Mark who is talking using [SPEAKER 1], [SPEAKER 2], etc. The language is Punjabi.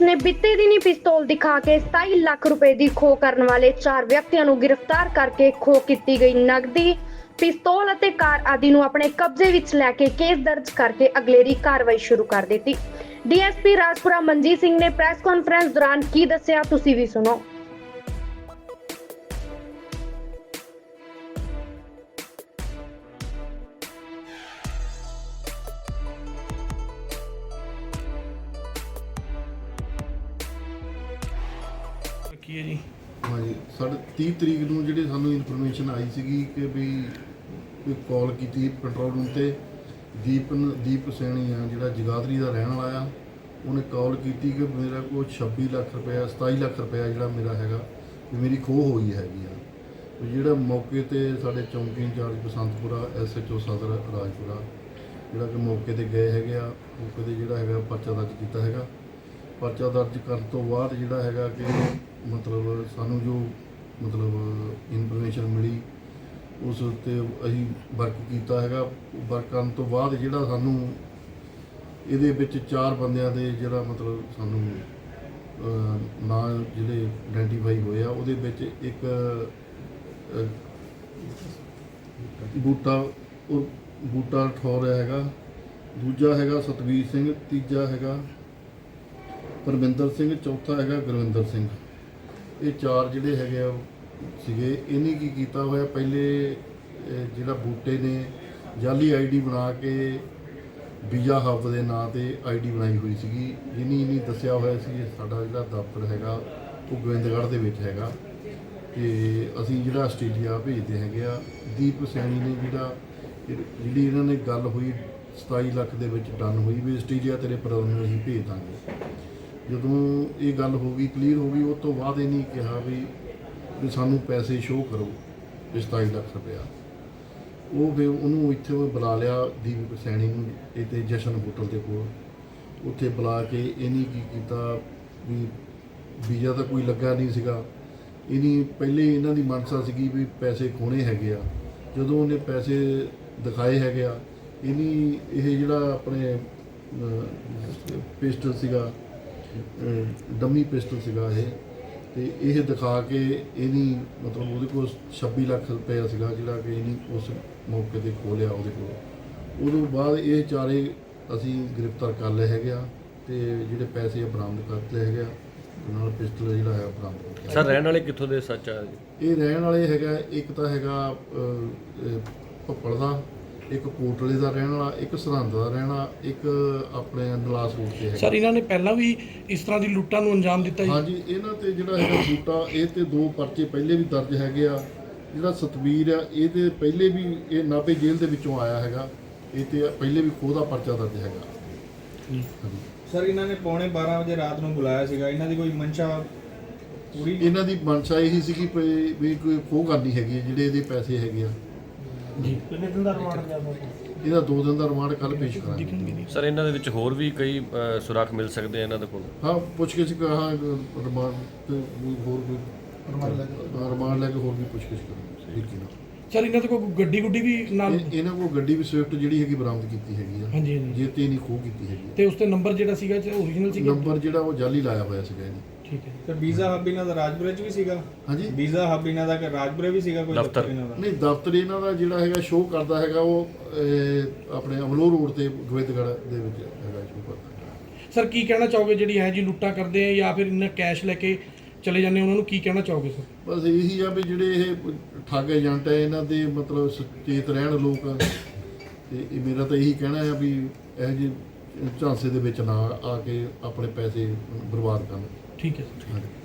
[SPEAKER 1] ਪੁਲਿਸ ਨੇ ਬੀਤੇ ਦਿਨੀ ਪਿਸਤੌਲ ਦਿਖਾ ਕੇ 27 ਲੱਖ ਰੁਪਏ ਦੀ ਖੋਹ ਕਰਨ ਵਾਲੇ ਚਾਰ ਵਿਅਕਤੀਆਂ ਨੂੰ ਗ੍ਰਿਫਤਾਰ ਕਰਕੇ ਖੋਹ ਕੀਤੀ ਗਈ ਨਕਦੀ। ਪਿਸਤੌਲ ਅਤੇ ਕਾਰ ਆਦਿ ਨੂੰ ਆਪਣੇ ਕਬਜ਼ੇ ਵਿੱਚ ਲੈ ਕੇ ਕੇਸ ਦਰਜ ਕਰਕੇ ਅਗਲੇਰੀ ਕਾਰਵਾਈ ਸ਼ੁਰੂ ਕਰ ਦਿੱਤੀ। ਡੀਐਸਪੀ ਰਾਜਪੁਰਾ ਮਨਜੀਤ ਸਿੰਘ ਨੇ ਪ੍ਰੈਸ ਕਾਨਫਰੰਸ ਦੌਰਾਨ ਕੀ ਦੱਸਿਆ, ਤੁਸੀਂ ਵੀ ਸੁਣੋ।
[SPEAKER 2] ਕੀ ਹੈ ਜੀ?
[SPEAKER 3] ਹਾਂਜੀ, ਸਾਡੇ 30 ਤਰੀਕ ਨੂੰ ਜਿਹੜੀ ਸਾਨੂੰ ਇਨਫੋਰਮੇਸ਼ਨ ਆਈ ਸੀਗੀ ਕਿ ਵੀ ਕੋਈ ਕਾਲ ਕੀਤੀ ਕੰਟਰੋਲ ਰੂਮ ਤੇ ਦੀਪ ਦੀਪ ਸੈਣੀ ਆ, ਜਿਹੜਾ ਜਗਾਦਰੀ ਦਾ ਰਹਿਣ ਵਾਲਾ ਆ, ਉਹਨੇ ਕਾਲ ਕੀਤੀ ਕਿ ਮੇਰਾ ਕੋਲ 26 ਲੱਖ ਰੁਪਇਆ 27 ਲੱਖ ਰੁਪਇਆ ਜਿਹੜਾ ਮੇਰਾ ਹੈਗਾ, ਵੀ ਮੇਰੀ ਖੋਹ ਹੋਈ ਹੈਗੀ ਆ। ਜਿਹੜਾ ਮੌਕੇ ਤੇ ਸਾਡੇ ਚੌਂਕੀ ਇੰਚਾਰਜ ਬਸੰਤਪੁਰਾ ਐਸਐਚਓ ਸਦਰ ਰਾਜਪੁਰਾ, ਜਿਹੜਾ ਕਿ ਮੌਕੇ ਤੇ ਗਏ ਹੈਗੇ ਆ, ਮੌਕੇ ਤੇ ਜਿਹੜਾ ਹੈਗਾ ਪਰਚਾ ਦਰਜ ਕੀਤਾ ਹੈਗਾ। ਪਰਚਾ ਦਰਜ ਕਰਨ ਤੋਂ ਬਾਅਦ ਜਿਹੜਾ ਹੈਗਾ ਕਿ ਮਤਲਬ ਸਾਨੂੰ ਜੋ ਮਤਲਬ ਇਨਫੋਰਮੇਸ਼ਨ ਮਿਲੀ, ਉਸ ਉੱਤੇ ਅਸੀਂ ਵਰਕ ਕੀਤਾ ਹੈਗਾ। ਵਰਕ ਕਰਨ ਤੋਂ ਬਾਅਦ ਜਿਹੜਾ ਸਾਨੂੰ ਇਹਦੇ ਵਿੱਚ ਚਾਰ ਬੰਦਿਆਂ ਦੇ ਜਿਹੜਾ ਮਤਲਬ ਸਾਨੂੰ ਨਾਂ ਜਿਹੜੇ ਆਇਡੈਂਟੀਫਾਈ ਹੋਏ ਆ, ਉਹਦੇ ਵਿੱਚ ਇੱਕ ਬੂਟਾ, ਉਹ ਬੂਟਾ ਠੌਰ ਹੈਗਾ। ਦੂਜਾ ਹੈਗਾ ਸਤਵੀਰ ਸਿੰਘ, ਤੀਜਾ ਹੈਗਾ ਪਰਮਿੰਦਰ ਸਿੰਘ, ਚੌਥਾ ਹੈਗਾ ਗੁਰਵਿੰਦਰ ਸਿੰਘ। ਇਹ ਚਾਰ ਜਿਹੜੇ ਹੈਗੇ ਆ, ਸੀਗੇ, ਇਹਨੇ ਕੀ ਕੀਤਾ ਹੋਇਆ? ਪਹਿਲੇ ਜਿਹੜਾ ਬੂਟੇ ਨੇ, ਜਾਲੀ ਆਈਡੀ ਬਣਾ ਕੇ ਵੀਜ਼ਾ ਹੱਬ ਦੇ ਨਾਂ ਤੇ ਆਈਡੀ ਬਣਾਈ ਹੋਈ ਸੀਗੀ। ਜਿਹਨੀ ਇਹਨੇ ਦੱਸਿਆ ਹੋਇਆ ਸੀ ਸਾਡਾ ਜਿਹੜਾ ਦਫ਼ਤਰ ਹੈਗਾ, ਉਹ ਗੋਬਿੰਦਗੜ੍ਹ ਦੇ ਵਿੱਚ ਹੈਗਾ। ਤੇ ਅਸੀਂ ਜਿਹੜਾ ਆਸਟ੍ਰੇਲੀਆ ਭੇਜਦੇ ਹੈਗੇ ਆ। ਦੀਪ ਸੈਣੀ ਨੇ ਜਿਹੜਾ, ਜਿਹੜੀ ਇਹਨਾਂ ਨੇ ਗੱਲ ਹੋਈ 27 ਲੱਖ ਦੇ ਵਿੱਚ ਡਨ ਹੋਈ ਵੀ ਆਸਟ੍ਰੇਲੀਆ ਤੇਰੇ ਪਰਿਵਾਰ ਨੂੰ ਅਸੀਂ ਭੇਜ ਦਾਂਗੇ। ਜਦੋਂ ਇਹ ਗੱਲ ਹੋ ਗਈ ਕਲੀਅਰ ਹੋ ਗਈ, ਉਸ ਤੋਂ ਬਾਅਦ ਇਹਨੇ ਕਿਹਾ ਵੀ ਵੀ ਸਾਨੂੰ ਪੈਸੇ ਸ਼ੋਅ ਕਰੋ ਵੀ 27 ਲੱਖ ਰੁਪਇਆ। ਉਹ ਫਿਰ ਉਹਨੂੰ ਇੱਥੇ ਉਹ ਬੁਲਾ ਲਿਆ ਦੀਪ ਸੈਣੀ ਨੂੰ, ਇੱਥੇ ਜਸ਼ਨ ਹੋਟਲ ਦੇ ਕੋਲ। ਉੱਥੇ ਬੁਲਾ ਕੇ ਇਹਨੇ ਕੀ ਕੀਤਾ ਵੀ ਵੀਜ਼ਾ ਤਾਂ ਕੋਈ ਲੱਗਾ ਨਹੀਂ ਸੀਗਾ। ਇਹਨੀ ਪਹਿਲੇ ਇਹਨਾਂ ਦੀ ਮਨਸਾ ਸੀਗੀ ਵੀ ਪੈਸੇ ਖੋਣੇ ਹੈਗੇ ਆ। ਜਦੋਂ ਉਹਨੇ ਪੈਸੇ ਦਿਖਾਏ ਹੈਗੇ ਆ, ਇਹਨੀ ਇਹ ਜਿਹੜਾ ਆਪਣੇ ਪਿਸਟਲ ਸੀਗਾ ਡੰਮੀ ਪਿਸਟਲ ਸੀਗਾ ਇਹ। ਤੇ ਇਹ ਦਿਖਾ ਕੇ ਇਹਨੀ ਮਤਲਬ ਉਹਦੇ ਕੋਲ 26 ਲੱਖ ਰੁਪਏ ਸੀਗਾ ਜਿਹੜਾ ਕਿ ਇਹਨੀ ਉਸ ਮੌਕੇ ਤੇ ਖੋਲਿਆ ਉਹਦੇ ਕੋਲ। ਉਦੋਂ ਬਾਅਦ ਇਹ ਚਾਰੇ ਅਸੀਂ ਗ੍ਰਿਫਤਾਰ ਕਰ ਲਏ ਹੈਗੇ ਆ ਤੇ ਜਿਹੜੇ ਪੈਸੇ ਬਰਾਮਦ ਕਰ ਲਏ ਹੈਗੇ ਆ ਨਾਲ ਪਿਸਟਲ ਜਿਹੜਾ ਹੈ ਬਰਾਮਦ ਕੀਤਾ
[SPEAKER 4] ਸਰ ਰਹਿਣ ਵਾਲੇ ਕਿੱਥੋਂ ਦੇ ਸੱਚ ਆ? ਜੀ
[SPEAKER 3] ਇਹ ਰਹਿਣ ਵਾਲੇ ਹੈਗਾ ਇੱਕ ਤਾਂ ਹੈਗਾ ਭੱਪੜ ਦਾ ਇੱਕ ਕੋਟਲੇ ਦਾ ਰਹਿਣ ਵਾਲਾ ਇੱਕ ਸਰਹੰਦ ਦਾ ਰਹਿਣ ਵਾਲਾ ਇੱਕ ਆਪਣੇ ਨਲਾਸ ਰੋਡ ਤੇ ਹੈਗਾ।
[SPEAKER 2] ਸਰ ਇਹਨਾਂ ਨੇ ਪਹਿਲਾਂ ਵੀ ਇਸ ਤਰ੍ਹਾਂ ਦੀ ਲੁੱਟਾਂ ਨੂੰ ਅੰਜਾਮ ਦਿੱਤਾ ਜੀ?
[SPEAKER 3] ਹਾਂਜੀ ਇਹਨਾਂ ਤੇ ਜਿਹੜਾ ਹੈਗਾ ਬੂਟਾ ਇਹ ਤੇ ਦੋ ਪਰਚੇ ਪਹਿਲੇ ਵੀ ਦਰਜ ਹੈਗੇ ਆ। ਜਿਹੜਾ ਸਤਵੀਰ ਆ ਇਹ ਤੇ ਪਹਿਲੇ ਵੀ ਇਹ ਨਾਭੇ ਜੇਲ੍ਹ ਦੇ ਵਿੱਚੋਂ ਆਇਆ ਹੈਗਾ। ਇਹ ਤੇ ਪਹਿਲੇ ਵੀ ਖੋਹ ਦਾ ਪਰਚਾ ਦਰਜ ਹੈਗਾ। ਹਾਂਜੀ
[SPEAKER 5] ਸਰ ਇਹਨਾਂ ਨੇ ਪੌਣੇ 12 ਵਜੇ ਰਾਤ ਨੂੰ ਬੁਲਾਇਆ ਸੀਗਾ। ਇਹਨਾਂ ਦੀ ਕੋਈ ਮਨਸ਼ਾ ਪੂਰੀ?
[SPEAKER 3] ਇਹਨਾਂ ਦੀ ਮਨਸ਼ਾ ਇਹੀ ਸੀਗੀ ਵੀ ਵੀ ਕੋਈ ਖੋਹ ਕਰਨੀ ਹੈਗੀ ਜਿਹੜੇ ਇਹਦੇ ਪੈਸੇ ਹੈਗੇ ਆ।
[SPEAKER 2] ਜੀ।
[SPEAKER 3] ਇਹਦਾ ਦੋ ਦਿਨ ਦਾ ਰਿਮਾਂਡ ਕੱਲ ਪੇਸ਼ ਕਰਾਂਗੇ।
[SPEAKER 4] ਸਰ ਇਹਨਾਂ ਦੇ ਵਿੱਚ ਹੋਰ ਵੀ ਕਈ ਅ, ਸੁਰਾਖ ਮਿਲ ਸਕਦੇ ਆ ਇਹਨਾਂ ਦੇ ਕੋਲ?
[SPEAKER 3] ਹਾਂ ਪੁੱਛ ਕੇ ਸੀ ਕਹਾ ਰਿਮਾਂਡ ਤੇ ਹੋਰ ਕੋਈ ਰਿਮਾਂਡ ਲੈ ਕੇ ਰਿਮਾਂਡ ਲੈ ਕੇ ਹੋਰ ਵੀ ਪੁੱਛ ਕੇ ਕਰਾਂਗੇ ਠੀਕ ਹੈ
[SPEAKER 2] ਸਰ ਇਹਨਾਂ ਦੇ ਕੋਈ ਗੱਡੀ ਗੁੱਡੀ ਵੀ ਨਾਲ
[SPEAKER 3] ਇਹ- ਇਹਨਾਂ ਕੋਲ ਗੱਡੀ ਵੀ ਸਵਿਫਟ ਜਿਹੜੀ ਹੈਗੀ ਬਰਾਮਦ ਕੀਤੀ ਹੈਗੀ ਆ।
[SPEAKER 2] ਹਾਂਜੀ ਹਾਂਜੀ।
[SPEAKER 3] ਜੇ ਤੇ ਨਹੀਂ ਖੋਹ ਕੀਤੀ ਹੈਗੀ
[SPEAKER 2] ਤੇ ਉਸ ਤੇ ਨੰਬਰ ਜਿਹੜਾ ਸੀਗਾ ਓਰੀਜਨਲ ਸੀਗਾ?
[SPEAKER 3] ਨੰਬਰ ਜਿਹੜਾ ਉਹ ਜਾਲੀ ਲਾਇਆ ਹੋਇਆ ਸੀਗਾ ਇਹਨੇ।
[SPEAKER 2] ਠੀਕ ਹੈ
[SPEAKER 5] ਤੇ ਵੀਜ਼ਾ ਹੱਬ ਇਹਨਾਂ ਦਾ ਰਾਜਪੁਰੇ ਚ ਵੀ ਸੀਗਾ?
[SPEAKER 3] ਹਾਂਜੀ।
[SPEAKER 5] ਵੀਜ਼ਾ ਹੱਬ ਇਹਨਾਂ ਦਾ ਕਿ ਰਾਜਪੁਰੇ ਵੀ ਸੀਗਾ ਕੋਈ
[SPEAKER 4] ਦਫ਼ਤਰ।
[SPEAKER 5] ਇਹਨਾਂ ਦਾ?
[SPEAKER 3] ਨਹੀਂ ਦਫ਼ਤਰ ਇਹਨਾਂ ਦਾ ਜਿਹੜਾ ਹੈਗਾ ਸ਼ੋਅ ਕਰਦਾ ਹੈਗਾ ਉਹ ਆਪਣੇ ਅਮਲੋ ਰੋਡ ਤੇ ਗੋਬਿੰਦਗੜ੍ਹ ਦੇ ਵਿੱਚ ਹੈਗਾ ਸ਼ੋਅ ਕਰਦਾ
[SPEAKER 2] ਸਰ ਕੀ ਕਹਿਣਾ ਚਾਹੋਗੇ ਜਿਹੜੀ ਹੈ ਜੀ ਲੁੱਟਾਂ ਕਰਦੇ ਆ ਜਾਂ ਫਿਰ ਇਹਨਾਂ ਕੈਸ਼ ਲੈ ਕੇ ਚਲੇ ਜਾਂਦੇ ਆ, ਉਹਨਾਂ ਨੂੰ ਕੀ ਕਹਿਣਾ ਚਾਹੋਗੇ ਸਰ
[SPEAKER 3] ਬਸ ਇਹੀ ਆ ਵੀ ਜਿਹੜੇ ਇਹ ਠੱਗ ਏਜੰਟ ਹੈ ਇਹਨਾਂ ਦੇ ਮਤਲਬ ਸੁਚੇਤ ਰਹਿਣ ਲੋਕ ਤੇ ਇਹ ਮੇਰਾ ਤਾਂ ਇਹੀ ਕਹਿਣਾ ਹੈ ਵੀ ਇਹ ਜਿਹੇ ਝਾਂਸੇ ਦੇ ਵਿੱਚ ਨਾ ਆ ਕੇ ਆਪਣੇ ਪੈਸੇ ਬਰਬਾਦ ਕਰਨ।
[SPEAKER 2] ਠੀਕ ਹੈ ਸਰ
[SPEAKER 3] ਹਾਂਜੀ